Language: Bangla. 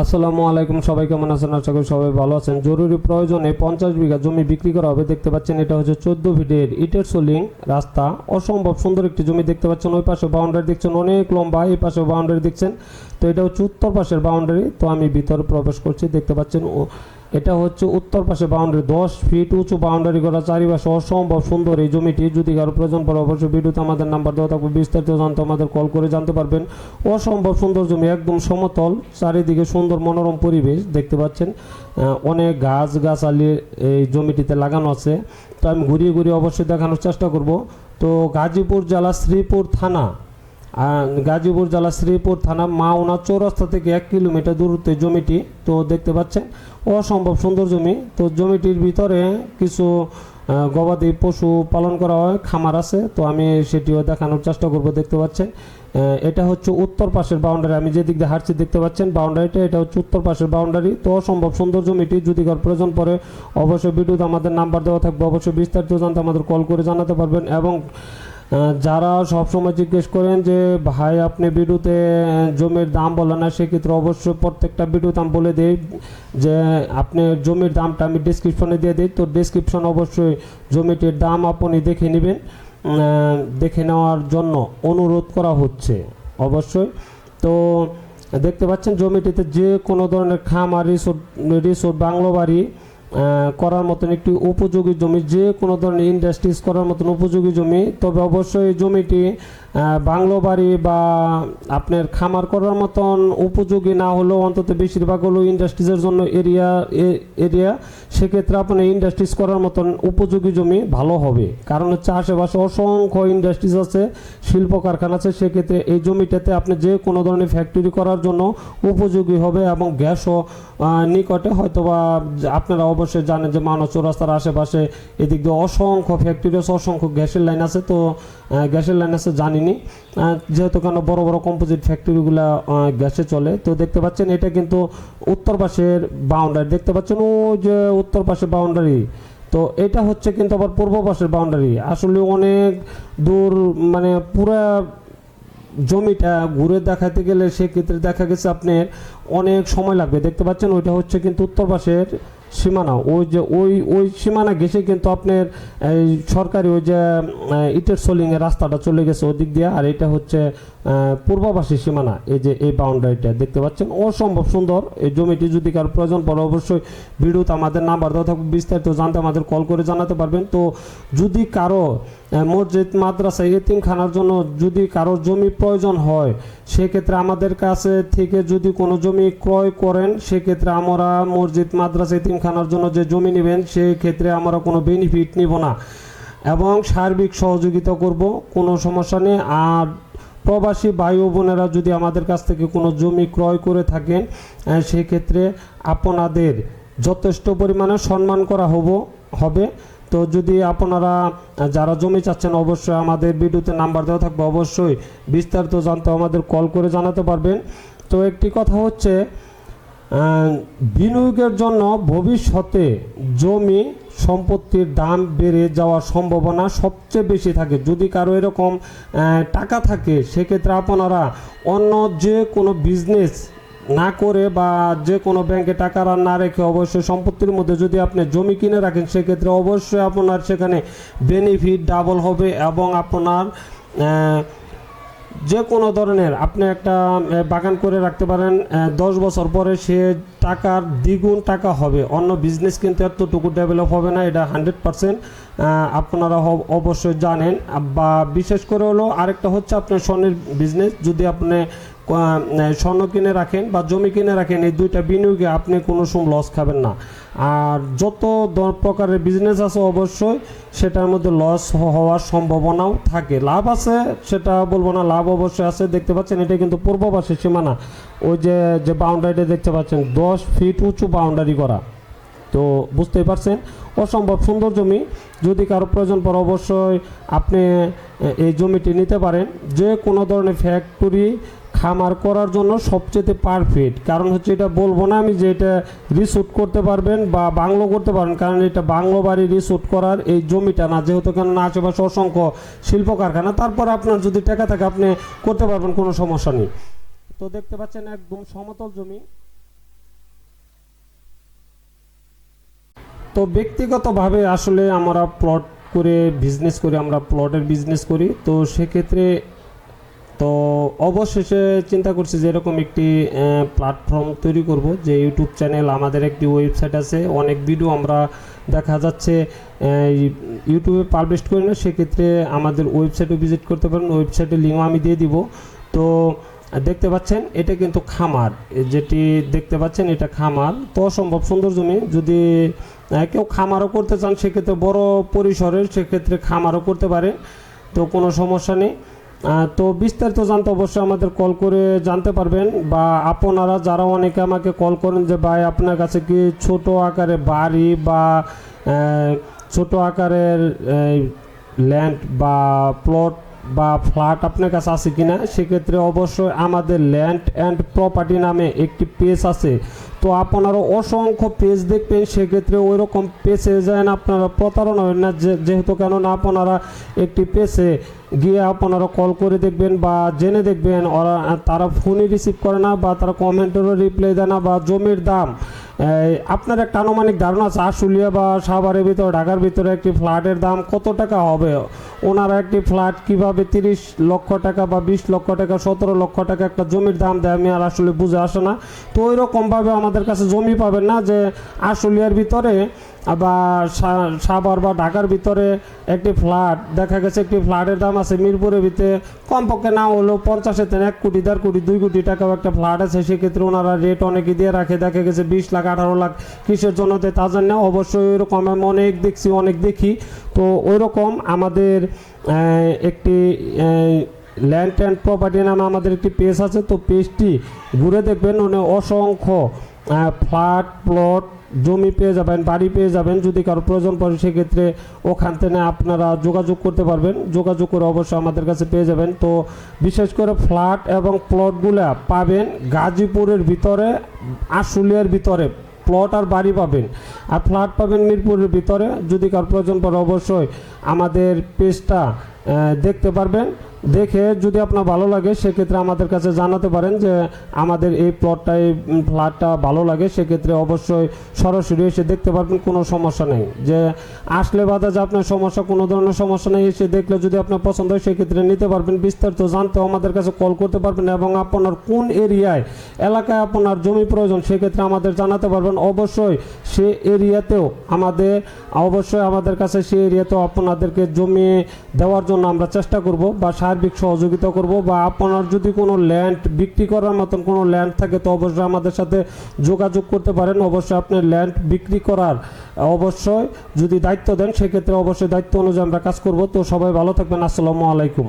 আসসালামু আলাইকুম, সবাই কেমন আছেন? আশা করি সবাই ভালো আছেন। জরুরি প্রয়োজনে পঞ্চাশ বিঘা জমি বিক্রি করা হবে। দেখতে পাচ্ছেন, এটা হচ্ছে চোদ্দ ফিটের ইটের সোলিং রাস্তা। অসম্ভব সুন্দর একটি জমি দেখতে পাচ্ছেন। ওই পাশে বাউন্ডারি দেখছেন, অনেক লম্বা। এই পাশে বাউন্ডারি দেখছেন, তো এটা হচ্ছে উত্তর পাশের বাউন্ডারি তো আমি ভিতরে প্রবেশ করছি, দেখতে পাচ্ছেন এটা হচ্ছে উত্তর পাশে বাউন্ডারি দশ ফিট উঁচু বাউন্ডারি করা চারিপাশে অসম্ভব সুন্দর এই জমিটি। যদি কারও প্রয়োজন পড়ে অবশ্যই ভিডিওতে আমাদের নাম্বার দেওয়া থাকবে, বিস্তারিত জানতে আমাদের কল করে জানতে পারবেন। অসম্ভব সুন্দর জমি, একদম সমতল, চারিদিকে সুন্দর মনোরম পরিবেশ দেখতে পাচ্ছেন। অনেক গাছ গাছালি এই জমিটিতে লাগানো আছে। তো আমি ঘুরিয়ে ঘুরিয়ে অবশ্যই দেখানোর চেষ্টা করব। তো গাজীপুর জেলা শ্রীপুর থানা গাজীপুর জেলা শ্রীপুর থানা মাওনা চৌরাস্তা থেকে এক কিলোমিটার দূরত্বে জমিটি, তো দেখতে পাচ্ছেন, অসম্ভব সুন্দর জমি। তো জমিটির ভিতরে কিছু গবাদি পশু পালন করা হয়, খামার আছে, তো আমি সেটিও দেখানোর চেষ্টা করব, দেখতে পাচ্ছেন। এটা হচ্ছে উত্তর পাশের বাউন্ডারি আমি যেদিক দিয়ে হাঁটছি দেখতে পাচ্ছেন বাউন্ডারিটা এটা হচ্ছে উত্তর পাশের বাউন্ডারি তো অসম্ভব সুন্দর জমিটি, যদি কার প্রয়োজন পড়ে, অবশ্যই ভিডিওতে আমাদের নাম্বার দেওয়া থাকবে, অবশ্যই বিস্তারিত জানতে আমাদের কল করে জানাতে পারবেন এবং যারা সবসময় জিজ্ঞেস করেন যে ভাই আপনি আহ, জমির দাম বলেন না? সেক্ষেত্রে অবশ্যই প্রত্যেকটা ভিডিওতে আমি বলে দিই যে আপনি জমির দামটা আমি ডিসক্রিপশনে দিয়ে দিই। তো ডিসক্রিপশন অবশ্যই জমিটির দাম আপনি দেখে নেবেন দেখে নেওয়ার জন্য অনুরোধ করা হচ্ছে অবশ্যই। তো দেখতে পাচ্ছেন জমিটিতে যে কোনো ধরনের খামার রিসোর্ট রিসোর্ট বাংলো বাড়ি করার মতন একটি উপযোগী জমি, যে কোনো ধরনের ইন্ডাস্ট্রিজ করার মতন উপযোগী জমি, তবে অবশ্যই জমিটি বাংলো বাড়ি বা আপনার খামার করার মতন উপযোগী না হলেও অন্তত বেশিরভাগ হলো ইন্ডাস্ট্রিজের জন্য এরিয়া এরিয়া সেক্ষেত্রে আপনার ইন্ডাস্ট্রিজ করার মতন উপযোগী জমি ভালো হবে। কারণ হচ্ছে আশেপাশে অসংখ্য ইন্ডাস্ট্রিজ আছে শিল্প কারখানা আছে, সেক্ষেত্রে এই জমিটাতে আপনি যে কোনো ধরনের ফ্যাক্টরি করার জন্য উপযোগী হবে এবং গ্যাসও নিকটে হয়তোবা আপনারা জানেন যে মানব চৌরাস্তার আশেপাশে এদিক দিয়ে অসংখ্য ফ্যাক্টরি আছে অসংখ্য গ্যাসের লাইন আছে তো গ্যাসের লাইন আছে জানিনি। যেহেতু কেন বড় বড় কম্পোজিট ফ্যাক্টরিগুলো গ্যাসে চলে। তো দেখতে পাচ্ছেন এটা কিন্তু উত্তর পাশের বাউন্ডারি দেখতে পাচ্ছেন ও যে উত্তর পাশের বাউন্ডারি তো এটা হচ্ছে কিন্তু আবার পূর্ব পাশের বাউন্ডারি আসলে অনেক দূর মানে পুরা জমিটা ঘুরে দেখাতে গেলে সেক্ষেত্রে দেখা গেছে আপনার অনেক সময় লাগবে। দেখতে পাচ্ছেন ওইটা হচ্ছে কিন্তু উত্তর পাশের সীমানা, ওই যে, ওই ওই সীমানা ঘেসে কিন্তু আপনার সরকারি ওই যে ইটের সোলিংয়ের রাস্তাটা চলে গেছে ওদিক দিয়ে, আর এটা হচ্ছে পূর্ববাসী সীমানা, এই যে, এই বাউন্ডারিটা দেখতে পাচ্ছেন? অসম্ভব সুন্দর, এই জমিটি যদি কারও প্রয়োজন পড়ে অবশ্যই ভিডিওতে আমাদের নাম্বার দেওয়া থাকবে, বিস্তারিত জানতে আমাদের কল করে জানাতে পারবেন। তো যদি কারও মসজিদ, মাদ্রাসা, এতিমখানার জন্য যদি কারোর জমি প্রয়োজন হয়, সেক্ষেত্রে আমাদের কাছে থেকে যদি কোনো জমি ক্রয় করেন, সেক্ষেত্রে আমরা মসজিদ, মাদ্রাসা এতিমখানার জন্য যে জমি নেবেন সেক্ষেত্রে আমরা কোনো বেনিফিট নিব না। এবং সার্বিক সহযোগিতা করব, কোনো সমস্যা নেই। আর প্রবাসী ভাই বোনেরা যদি আমাদের কাছ থেকে কোনো জমি ক্রয় করে থাকেন সেক্ষেত্রে আপনাদের যথেষ্ট পরিমাণে সম্মান করা হব, হবে। তো যদি আপনারা যারা জমি চাচ্ছেন, অবশ্যই আমাদের ভিডিওতে নাম্বার দেওয়া থাকবে। অবশ্যই বিস্তারিত জানতে আমাদের কল করে জানাতে পারবেন। তো একটি কথা হচ্ছে বিনিয়োগের জন্য ভবিষ্যতে জমি সম্পত্তির দাম বেড়ে যাওয়ার সম্ভাবনা সবচেয়ে বেশি থাকে। যদি কারও এরকম টাকা থাকে, সেক্ষেত্রে আপনারা অন্য যে কোনো বিজনেস না করে বা যে কোনো ব্যাংকে টাকা না রেখে অবশ্যই সম্পত্তির মধ্যে যদি আপনি জমি কিনে রাখেন, সেক্ষেত্রে অবশ্যই আপনার সেখানে বেনিফিট ডাবল হবে এবং আপনার যে কোনো ধরনের আপনি একটা বাগান করে রাখতে পারেন দশ বছর পরে সে টাকার দ্বিগুণ টাকা হবে। অন্য বিজনেস কিন্তু এতটুকু ডেভেলপ হবে না, এটা হান্ড্রেড পারসেন্ট আপনারা অবশ্যই জানেন। বা বিশেষ করে হলো আরেকটা হচ্ছে আপনার স্বর্ণের বিজনেস যদি আপনি স্বর্ণ কিনে রাখেন বা জমি কিনে রাখেন, এই দুইটা বিনিয়োগে আপনি কোনো সময় লস খাবেন না। আর যত প্রকারের বিজনেস আছে অবশ্যই সেটার মধ্যে লস হওয়ার সম্ভাবনাও থাকে। লাভ আছে, সেটা বলব না, লাভ অবশ্যই আছে, দেখতে পাচ্ছেন এটা কিন্তু পূর্ববাসী সীমানা। ওই যে যে বাউন্ডারিটা দেখতে পাচ্ছেন, দশ ফিট উঁচু বাউন্ডারি করা। তো বুঝতেই পারছেন, অসম্ভব সুন্দর জমি। যদি কারও প্রয়োজন পড়ে অবশ্যই আপনি এই জমিটি নিতে পারেন। যে কোনো ধরনের ফ্যাক্টরি খামার করার জন্য সবচেয়ে পারফেক্ট কারণ হচ্ছে এটা বলব না আমি যে এটা রিসুট করতে পারবেন বা বাংলো করতে পারবেন, কারণ এটা বাংলো বাড়ি রিসুট করার এই জমিটা না। যেহেতু কেন না আছে বা অসংখ্য শিল্প কারখানা তারপর আপনার যদি টাকা থাকে আপনি করতে পারবেন, কোনো সমস্যা নেই। তো দেখতে পাচ্ছেন একদম সমতল জমি। তো ব্যক্তিগতভাবে আসলে আমরা প্লট করে বিজনেস করি, আমরা প্লটের বিজনেস করি। তো সেক্ষেত্রে তো অবশেষে চিন্তা করছি যে এরকম একটি প্ল্যাটফর্ম তৈরি করব যে ইউটিউব চ্যানেল আমাদের একটি ওয়েবসাইট আছে, অনেক ভিডিও আমরা দেখা যাচ্ছে ইউটিউবে পাবলিশ করি না, সেক্ষেত্রে আমাদের ওয়েবসাইটে ভিজিট করতে পারেন ওয়েবসাইটের লিঙ্কও আমি দিয়ে দিব। তো দেখতে পাচ্ছেন, এটা কিন্তু খামার, যেটি দেখতে পাচ্ছেন, এটা খামার। তো অসম্ভব সুন্দর জমি, যদি কেউ খামারও করতে চান, সেক্ষেত্রে বড় পরিসরের সেক্ষেত্রে খামারও করতে পারে তো কোনো সমস্যা নেই। তো বিস্তারিত জানতে অবশ্যই আমাদের কল করে জানতে পারবেন বা আপনারা যারা অনেকে আমাকে কল করেন যে, ভাই, আপনার কাছে কি ছোট আকারে বাড়ি বা ছোট আকারের ল্যান্ড বা প্লট বা ফ্ল্যাট আপনার কাছে আছে কিনা, সেক্ষেত্রে অবশ্যই আমাদের ল্যান্ড অ্যান্ড প্রপার্টি নামে একটি পেজ আছে। তো আপনারা অসংখ্য পেজ দেখবেন, সেক্ষেত্রে ওই রকম পেজে যায় আপনারা প্রতারণা হয় না যেহেতু কেননা আপনারা একটি পেজে গিয়ে আপনারা কল করে দেখবেন বা জেনে দেখবেন, ওরা তারা ফোনই রিসিভ করে না বা তারা কমেন্টেরও রিপ্লাই দেয় না বা জমির দাম আপনার একটা আনুমানিক ধারণা আছে, আশুলিয়া বা সাভারের ভিতরে, ঢাকার ভিতরে একটি ফ্ল্যাটের দাম কত টাকা হবে? ওনারা একটি ফ্ল্যাট কীভাবে তিরিশ লক্ষ টাকা বা বিশ লক্ষ টাকা, সতেরো লক্ষ টাকা একটা জমির দাম দেয়, আমি আর আসলে বুঝে আসে না। তো ওইরকমভাবে আমাদের কাছে জমি পাবেন না যে আশুলিয়ার ভিতরে সা- সাভার বা ঢাকার ভিতরে একটি ফ্ল্যাট, দেখা গেছে একটি ফ্ল্যাটের দাম আছে মিরপুরের ভিতরে কমপক্ষে না হলেও পঞ্চাশের থেকে এক কোটি, দেড় কোটি, দুই কোটি টাকাও একটা ফ্ল্যাট আছে। সেক্ষেত্রে ওনারা রেট অনেকে দিয়ে রাখে। দেখা গেছে বিশ লাখ, আঠারো লাখ কিসের জন্য দেয় তা জানি না। অবশ্যই ওইরকম আমি অনেক দেখছি, অনেক দেখি। তো ওইরকম আমাদের একটি ল্যান্ড অ্যান্ড প্রপার্টি নামে আমাদের একটি পেজ আছে। তো পেজটি ঘুরে দেখবেন। ওখানে অসংখ্য ফ্ল্যাট প্লট জমি পেয়ে যাবেন, বাড়ি পেয়ে যাবেন, যদি কারও প্রয়োজন পড়ে সেক্ষেত্রে ওখান থেকে আপনারা যোগাযোগ করতে পারবেন। যোগাযোগ করে অবশ্যই আমাদের কাছে পেয়ে যাবেন। তো বিশেষ করে ফ্ল্যাট এবং প্লটগুলা পাবেন গাজীপুরের ভিতরে, আশুলিয়ার ভিতরে। প্লট আর বাড়ি পাবেন। আর ফ্ল্যাট পাবেন মিরপুরের ভিতরে। যদি কারও প্রয়োজন পড়ে অবশ্যই আমাদের পেজটা দেখতে পারবেন। দেখে যদি আপনার ভালো লাগে, সেক্ষেত্রে আমাদের কাছে জানাতে পারেন যে আমাদের এই প্লটটা এই ফ্ল্যাটটা ভালো লাগে, সেক্ষেত্রে অবশ্যই সরাসরি এসে দেখতে পারবেন, কোনো সমস্যা নেই। যে আসলে বাদা যে আপনার সমস্যা, কোনো ধরনের সমস্যা নেই, এসে দেখলে যদি আপনার পছন্দ হয়, সেক্ষেত্রে নিতে পারবেন। বিস্তারিত জানতেও আমাদের কাছে কল করতে পারবেন এবং আপনার কোন এরিয়ায়, এলাকায় আপনার জমি প্রয়োজন, সেক্ষেত্রে আমাদের জানাতে পারবেন। অবশ্যই সে এরিয়াতেও আমাদের, অবশ্যই আমাদের কাছে সে এরিয়াতেও আপনাদেরকে জমি দেওয়ার জন্য আমরা চেষ্টা করব বা সার্বিক সহযোগিতা করব বা আপনার যদি কোনো ল্যান্ড বিক্রি করার মতন কোনো ল্যান্ড থাকে, তো অবশ্যই আমাদের সাথে যোগাযোগ করতে পারেন। অবশ্যই আপনি ল্যান্ড বিক্রি করার, অবশ্যই যদি দায়িত্ব দেন, সেক্ষেত্রে অবশ্যই দায়িত্ব অনুযায়ী আমরা কাজ করব। তো সবাই ভালো থাকবেন। আসসালামু আলাইকুম।